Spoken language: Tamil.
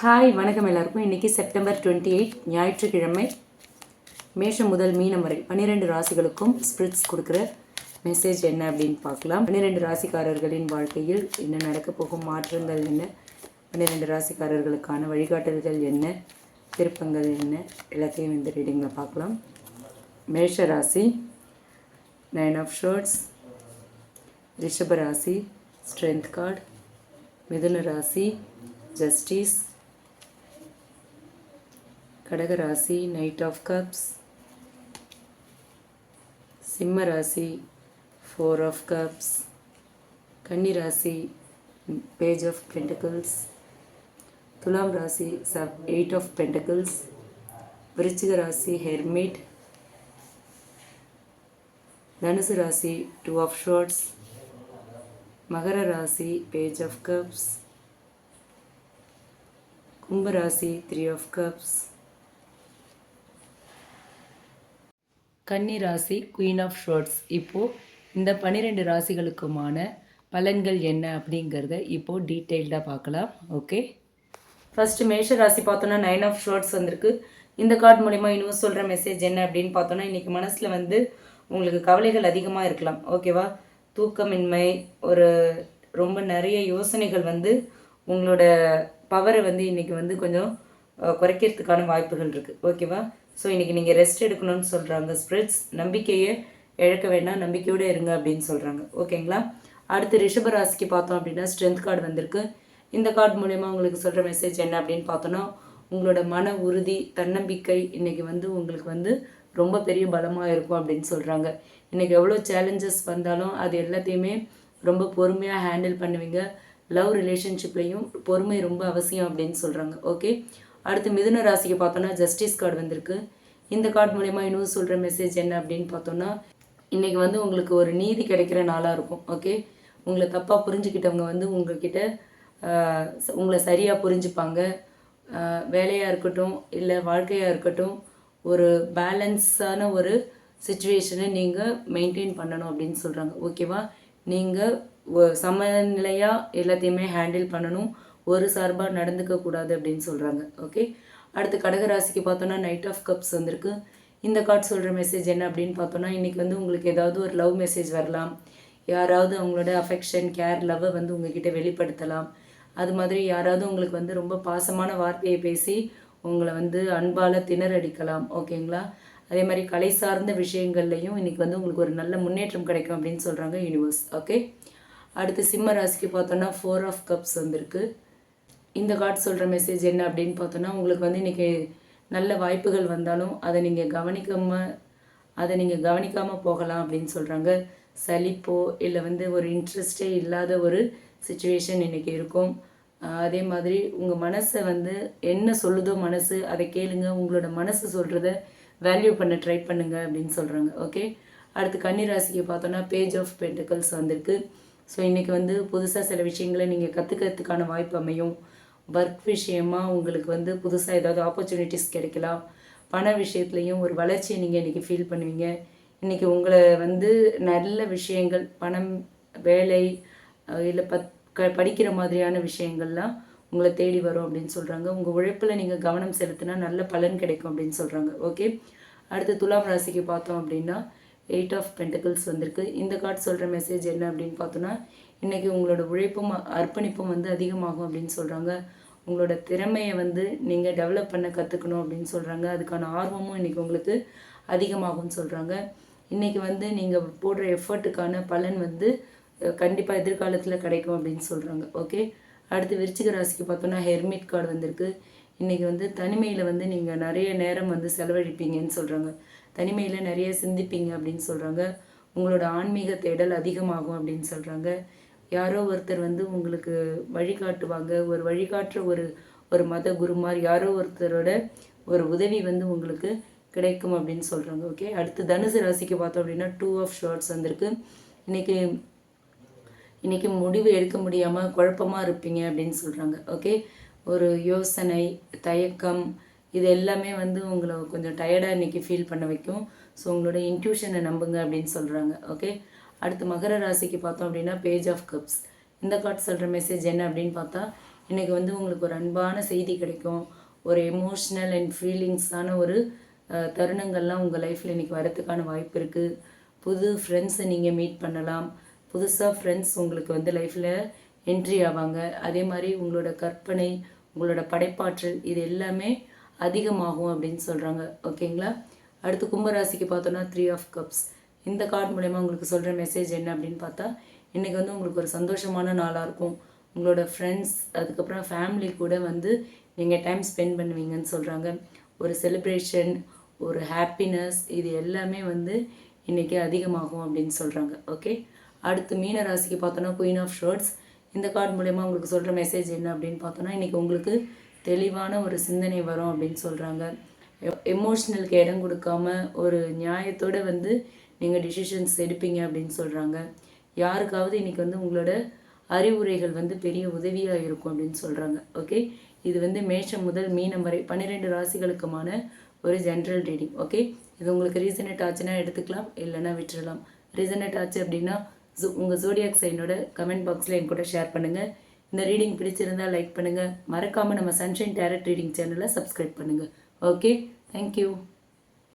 ஹாய் வணக்கம் எல்லாருக்கும். இன்றைக்கி செப்டம்பர் டுவெண்ட்டி எயிட் ஞாயிற்றுக்கிழமை மேஷம் முதல் மீனம் வரை பன்னிரெண்டு ராசிகளுக்கும் ஸ்பிரிட்ஸ் கொடுக்குற மெசேஜ் என்ன அப்படின்னு பார்க்கலாம். பன்னிரெண்டு ராசிக்காரர்களின் வாழ்க்கையில் என்ன நடக்கப் போகும் மாற்றங்கள் என்ன? பன்னிரெண்டு ராசிக்காரர்களுக்கான வழிகாட்டல்கள் என்ன? திருப்பங்கள் என்ன? எல்லாத்தையும் இந்த ரீடிங்கில் பார்க்கலாம். மேஷ ராசி நைன் ஆஃப் ஷோர்ட்ஸ் ரிஷப ராசி ஸ்ட்ரென்த் கார்டு மிதுன ராசி ஜஸ்டிஸ் கடகராசி நைட் ஆஃப் கப்ஸ் சிம்ம ராசி ஃபோர் ஆஃப் கப்ஸ் கன்னி ராசி பேஜ் ஆஃப் பென்டக்கிள்ஸ் துலாம் ராசி சப் எயிட் ஆஃப் பென்டக்கிள்ஸ் விருச்சிக ராசி ஹெர்மிட் தனுசு ராசி டூ ஆஃப் ஷார்ட்ஸ் மகர ராசி பேஜ் ஆஃப் கப்ஸ் கும்பராசி த்ரீ ஆஃப் கப்ஸ் கன்னி ராசி குயின் ஆஃப் ஷோர்ட்ஸ் இப்போது இந்த பன்னிரெண்டு ராசிகளுக்குமான பலன்கள் என்ன அப்படிங்கிறத இப்போது டீட்டெயில்டாக பார்க்கலாம். ஓகே ஃபஸ்ட்டு மேஷ ராசி பார்த்தோன்னா நைன் ஆஃப் ஷோர்ட்ஸ் வந்திருக்கு. இந்த கார்டு மூலிமா இன்னும் சொல்கிற மெசேஜ் என்ன அப்படின்னு பார்த்தோன்னா இன்றைக்கி மனசில் வந்து உங்களுக்கு கவலைகள் அதிகமாக இருக்கலாம். ஓகேவா தூக்கமின்மை ஒரு ரொம்ப நிறைய யோசனைகள் வந்து உங்களோட பவரை வந்து இன்றைக்கி வந்து கொஞ்சம் குறைக்கிறதுக்கான வாய்ப்புகள் இருக்குது ஓகேவா ஸோ இன்றைக்கி நீங்கள் ரெஸ்ட் எடுக்கணும்னு சொல்கிறாங்க ஸ்பிரிட்ஸ் நம்பிக்கையை இழக்க வேண்டாம் நம்பிக்கையோடு இருங்க அப்படின்னு சொல்கிறாங்க ஓகேங்களா அடுத்து ரிஷபராசிக்கு பார்த்தோம் அப்படின்னா ஸ்ட்ரென்த் கார்டு வந்திருக்கு. இந்த கார்டு மூலயமா உங்களுக்கு சொல்கிற மெசேஜ் என்ன அப்படின்னு பார்த்தோன்னா உங்களோட மன உறுதி தன்னம்பிக்கை இன்றைக்கி வந்து உங்களுக்கு வந்து ரொம்ப பெரிய பலமாக இருக்கும் அப்படின்னு சொல்கிறாங்க இன்றைக்கி எவ்வளோ சேலஞ்சஸ் வந்தாலும் அது எல்லாத்தையுமே ரொம்ப பொறுமையாக ஹேண்டில் பண்ணுவீங்க. லவ் ரிலேஷன்ஷிப்லேயும் பொறுமை ரொம்ப அவசியம் அப்படின்னு சொல்கிறாங்க ஓகே அடுத்து மிதுன ராசிக்கு பார்த்தோன்னா ஜஸ்டிஸ் கார்டு வந்திருக்கு. இந்த கார்டு மூலயமா இன்னும் சொல்கிற மெசேஜ் என்ன அப்படின்னு பார்த்தோன்னா இன்றைக்கி வந்து உங்களுக்கு ஒரு நீதி கிடைக்கிற நாளாக இருக்கும் ஓகே உங்களை தப்பாக புரிஞ்சுக்கிட்டவங்க வந்து உங்கள்கிட்ட உங்களை சரியாக புரிஞ்சுப்பாங்க. வேலையாக இருக்கட்டும் இல்லை வாழ்க்கையாக இருக்கட்டும் ஒரு பேலன்ஸான ஒரு சுச்சுவேஷனை நீங்கள் மெயின்டைன் பண்ணணும் அப்படின்னு சொல்கிறாங்க ஓகேவா நீங்கள் சமநிலையாக எல்லாத்தையுமே ஹேண்டில் பண்ணணும். ஒரு சார்பாக நடந்துக்க கூடாது அப்படின்னு சொல்கிறாங்க ஓகே அடுத்து கடகராசிக்கு பார்த்தோன்னா நைட் ஆஃப் கப்ஸ் வந்திருக்கு. இந்த கார்டு சொல்கிற மெசேஜ் என்ன அப்படின்னு பார்த்தோன்னா இன்றைக்கி வந்து உங்களுக்கு ஏதாவது ஒரு லவ் மெசேஜ் வரலாம். யாராவது அவங்களோட அஃபெக்ஷன் கேர் லவ்வை வந்து உங்ககிட்ட வெளிப்படுத்தலாம். அது மாதிரி யாராவது உங்களுக்கு வந்து ரொம்ப பாசமான வார்த்தையை பேசி உங்களை வந்து அன்பால் திணறடிக்கலாம். ஓகேங்களா அதே மாதிரி கலை சார்ந்த விஷயங்கள்லையும் இன்னைக்கு வந்து உங்களுக்கு ஒரு நல்ல முன்னேற்றம் கிடைக்கும் அப்படின்னு சொல்கிறாங்க யூனிவர்ஸ் ஓகே அடுத்து சிம்ம ராசிக்கு பார்த்தோன்னா ஃபோர் ஆஃப் கப்ஸ் வந்திருக்கு. இந்த கார்டு சொல்கிற மெசேஜ் என்ன அப்படின்னு பார்த்தோன்னா உங்களுக்கு வந்து இன்றைக்கி நல்ல வாய்ப்புகள் வந்தாலும் அதை நீங்கள் கவனிக்காம அதை நீங்கள் கவனிக்காமல் போகலாம் அப்படின்னு சொல்கிறாங்க சலிப்போ இல்லை வந்து ஒரு இன்ட்ரெஸ்டே இல்லாத ஒரு சுச்சுவேஷன் இன்றைக்கி இருக்கும். அதே மாதிரி உங்கள் மனசை வந்து என்ன சொல்லுதோ மனசு அதை கேளுங்க. உங்களோட மனசு சொல்கிறத வேல்யூ பண்ண ட்ரை பண்ணுங்க அப்படின்னு சொல்கிறாங்க ஓகே அடுத்து கன்னிராசிக்கு பார்த்தோன்னா பேஜ் ஆஃப் பென்டிகல்ஸ் வந்திருக்கு. ஸோ இன்றைக்கி வந்து புதுசாக சில விஷயங்களை நீங்கள் கற்றுக்கிறதுக்கான வாய்ப்பு அமையும். ஒர்க் விஷயமா உங்களுக்கு வந்து புதுசாக ஏதாவது ஆப்பர்ச்சுனிட்டிஸ் கிடைக்கலாம். பண விஷயத்துலையும் ஒரு வளர்ச்சியை நீங்கள் இன்றைக்கி ஃபீல் பண்ணுவீங்க. இன்றைக்கி உங்களை வந்து நல்ல விஷயங்கள் பணம் வேலை இல்லை பத் க படிக்கிற மாதிரியான விஷயங்கள்லாம் உங்களை தேடி வரும் அப்படின்னு சொல்கிறாங்க உங்கள் உழைப்பில் நீங்கள் கவனம் செலுத்தினா நல்ல பலன் கிடைக்கும் அப்படின்னு சொல்கிறாங்க ஓகே அடுத்து துலாம் ராசிக்கு பார்த்தோம் அப்படின்னா எயிட் ஆஃப் பென்டிகல்ஸ் வந்திருக்கு. இந்த கார்டு சொல்கிற மெசேஜ் என்ன அப்படின்னு பார்த்தோன்னா இன்றைக்கி உங்களோட உழைப்பும் அர்ப்பணிப்பும் வந்து அதிகமாகும் அப்படின்னு சொல்கிறாங்க உங்களோட திறமையை வந்து நீங்கள் டெவலப் பண்ண கற்றுக்கணும் அப்படின்னு சொல்கிறாங்க அதுக்கான ஆர்வமும் இன்றைக்கி உங்களுக்கு அதிகமாகும்னு சொல்கிறாங்க இன்றைக்கி வந்து நீங்கள் போடுற எஃபர்ட்டுக்கான பலன் வந்து கண்டிப்பாக எதிர்காலத்தில் கிடைக்கும் அப்படின்னு சொல்கிறாங்க ஓகே அடுத்து விருச்சிக ராசிக்கு பார்த்தோன்னா ஹெர்மிட் கார்டு வந்திருக்கு. இன்றைக்கி வந்து தனிமையில் வந்து நீங்கள் நிறைய நேரம் வந்து செலவழிப்பீங்கன்னு சொல்கிறாங்க தனிமையில் நிறைய சிந்திப்பீங்க அப்படின்னு சொல்கிறாங்க உங்களோட ஆன்மீக தேடல் அதிகமாகும் அப்படின்னு சொல்கிறாங்க யாரோ ஒருத்தர் வந்து உங்களுக்கு வழிகாட்டுவாங்க ஒரு வழிகாட்டுற ஒரு ஒரு மத குருமார் யாரோ ஒருத்தரோட ஒரு உதவி வந்து உங்களுக்கு கிடைக்கும் அப்படின்னு சொல்கிறாங்க ஓகே அடுத்து தனுசு ராசிக்கு பார்த்தோம் அப்படின்னா டூ ஆஃப் ஷார்ட்ஸ் வந்திருக்கு. இன்றைக்கி இன்றைக்கி முடிவு எடுக்க முடியாமல் குழப்பமாக இருப்பீங்க அப்படின்னு சொல்கிறாங்க ஓகே ஒரு யோசனை தயக்கம் இது எல்லாமே வந்து உங்களை கொஞ்சம் டயர்டாக இன்றைக்கி ஃபீல் பண்ண வைக்கும். ஸோ உங்களோட இன்ட்யூஷனை நம்புங்க அப்படின்னு சொல்கிறாங்க ஓகே அடுத்து மகர ராசிக்கு பார்த்தோம் அப்படின்னா பேஜ் ஆஃப் கப்ஸ் இந்த கார்டு சொல்கிற மெசேஜ் என்ன அப்படின்னு பார்த்தா இன்றைக்கி வந்து உங்களுக்கு ஒரு அன்பான செய்தி கிடைக்கும். ஒரு எமோஷ்னல் அண்ட் ஃபீலிங்ஸான ஒரு தருணங்கள்லாம் உங்கள் லைஃப்பில் இன்றைக்கி வரத்துக்கான வாய்ப்பு இருக்குது புது ஃப்ரெண்ட்ஸை நீங்கள் மீட் பண்ணலாம். புதுசாக ஃப்ரெண்ட்ஸ் உங்களுக்கு வந்து லைஃப்பில் என்ட்ரி ஆவாங்க. அதே மாதிரி உங்களோட கற்பனை உங்களோட படைப்பாற்றல் இது எல்லாமே அதிகமாகும் அப்படின்னு சொல்கிறாங்க ஓகேங்களா அடுத்து கும்பராசிக்கு பார்த்தோன்னா த்ரீ ஆஃப் கப்ஸ் இந்த கார்டு மூலயமா உங்களுக்கு சொல்கிற மெசேஜ் என்ன அப்படின்னு பார்த்தா இன்றைக்கி வந்து உங்களுக்கு ஒரு சந்தோஷமான நாளாக இருக்கும். உங்களோட ஃப்ரெண்ட்ஸ் அதுக்கப்புறம் ஃபேமிலி கூட வந்து நீங்கள் டைம் ஸ்பெண்ட் பண்ணுவீங்கன்னு சொல்கிறாங்க ஒரு செலிப்ரேஷன் ஒரு ஹாப்பினஸ் இது எல்லாமே வந்து இன்றைக்கி அதிகமாகும் அப்படின்னு சொல்கிறாங்க ஓகே அடுத்து மீன ராசிக்கு பார்த்தோன்னா குயின் ஆஃப் ஷர்ட்ஸ் இந்த கார்டு மூலயமா உங்களுக்கு சொல்கிற மெசேஜ் என்ன அப்படின்னு பார்த்தோன்னா இன்றைக்கி உங்களுக்கு தெளிவான ஒரு சிந்தனை வரும் அப்படின்னு சொல்கிறாங்க எமோஷ்னலுக்கு இடம் கொடுக்காம ஒரு நியாயத்தோடு வந்து நீங்கள் டிசிஷன்ஸ் எடுப்பீங்க அப்படின்னு சொல்கிறாங்க யாருக்காவது இன்றைக்கி வந்து உங்களோட அறிவுரைகள் வந்து பெரிய உதவியாக இருக்கும் அப்படின்னு சொல்கிறாங்க ஓகே இது வந்து மேஷம் முதல் மீனம் வரை பன்னிரெண்டு ராசிகளுக்குமான ஒரு ஜென்ரல் ரீடிங் ஓகே இது உங்களுக்கு ரீசனட் ஆச்சுன்னா எடுத்துக்கலாம் இல்லைன்னா விட்டுறலாம். ரீசனட் ஆச்சு அப்படின்னா ஜூ உங்கள் ஜோடியாக் சைனோட கமெண்ட் பாக்ஸில் என் கூட ஷேர் பண்ணுங்கள் இந்த ரீடிங் பிடிச்சிருந்தா லைக் பண்ணுங்கள் மறக்காமல் நம்ம சன்ஷைன் டேரக்ட் ரீடிங் சேனலை சப்ஸ்கிரைப் பண்ணுங்கள் ஓகே தேங்க்யூ